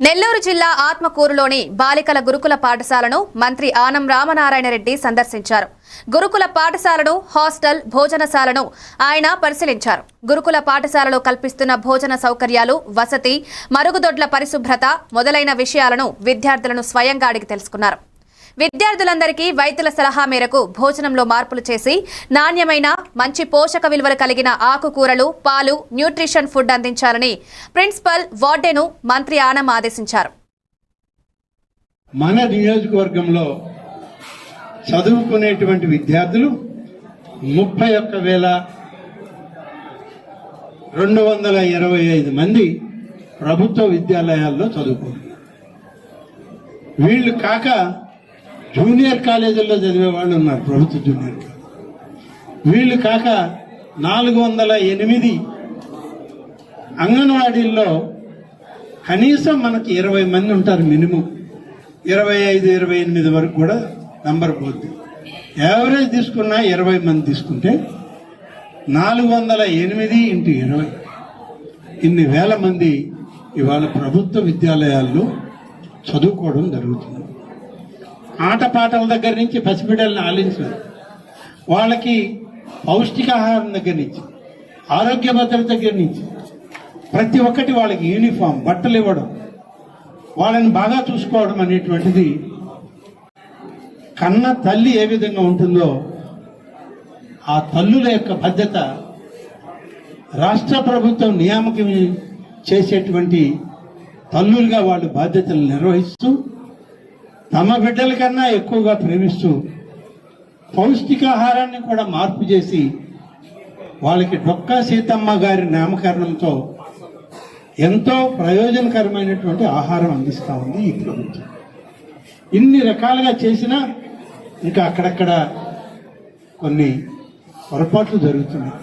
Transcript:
నెల్లూరు జిల్లా ఆత్మకూరులోని బాలికల గురుకుల పాఠశాలను మంత్రి ఆనం రామనారాయణ రెడ్డి సందర్శించారు. గురుకుల పాఠశాలను హాస్టల్ భోజనశాలను ఆయన పరిశీలించారు. గురుకుల పాఠశాలలో కల్పిస్తున్న భోజన సౌకర్యాలు వసతి మరుగుదొడ్ల పరిశుభ్రత మొదలైన విషయాలను విద్యార్థులను స్వయంగా అడిగి తెలుసుకున్నారు. విద్యార్థులందరికీ వైద్యుల సలహా మేరకు భోజనంలో మార్పులు చేసి నాణ్యమైన మంచి పోషక విలువలు కలిగిన ఆకుకూరలు పాలు న్యూట్రిషన్ ఫుడ్ అందించాలని ప్రిన్సిపల్ వార్డెను మంత్రి ఆనం ఆదేశించారు. మన నియోజకవర్గంలో చదువుకునేటువంటి విద్యార్థులు ముప్పై ఒక్క వేల రెండు వందల ఇరవై ఐదు మంది ప్రభుత్వ విద్యాలయాల్లో చదువుకుంటున్నారు. వీళ్ళు కాక జూనియర్ కాలేజీల్లో చదివే వాళ్ళు ఉన్నారు ప్రభుత్వ జూనియర్ కాలేజ్ వీళ్ళు కాక నాలుగు వందల ఎనిమిది అంగన్వాడీల్లో కనీసం మనకి ఇరవై మంది ఉంటారు మినిమం. ఇరవై ఐదు ఇరవై ఎనిమిది వరకు కూడా నంబర్ పోద్ది. యావరేజ్ తీసుకున్నా ఇరవై మంది తీసుకుంటే నాలుగు వందల ఎనిమిది ఇంటూ ఇరవై. ఇన్ని వేల మంది ఇవాళ ప్రభుత్వ విద్యాలయాల్లో చదువుకోవడం జరుగుతుంది. ఆటపాటల దగ్గర నుంచి పసిబిడ్డల్ని ఆలించారు వాళ్ళకి పౌష్టికాహారం దగ్గర నుంచి ఆరోగ్య భద్రత దగ్గర నుంచి ప్రతి ఒక్కటి వాళ్ళకి యూనిఫామ్ బట్టలు ఇవ్వడం వాళ్ళని బాగా చూసుకోవడం అనేటువంటిది కన్న తల్లి ఏ విధంగా ఉంటుందో ఆ తల్లుల యొక్క బాధ్యత రాష్ట్ర ప్రభుత్వం నియామకం చేసేటువంటి తల్లులుగా వాళ్ళు బాధ్యతలు నిర్వహిస్తూ తమ బిడ్డల కన్నా ఎక్కువగా ప్రేమిస్తూ పౌష్టికాహారాన్ని కూడా మార్పు చేసి వాళ్ళకి డొక్కా సీతమ్మ గారి నామకరణంతో ఎంతో ప్రయోజనకరమైనటువంటి ఆహారం అందిస్తూ ఉంది ఈ ప్రభుత్వం. ఇన్ని రకాలుగా చేసినా ఇంకా అక్కడక్కడ కొన్ని పొరపాట్లు జరుగుతున్నాయి.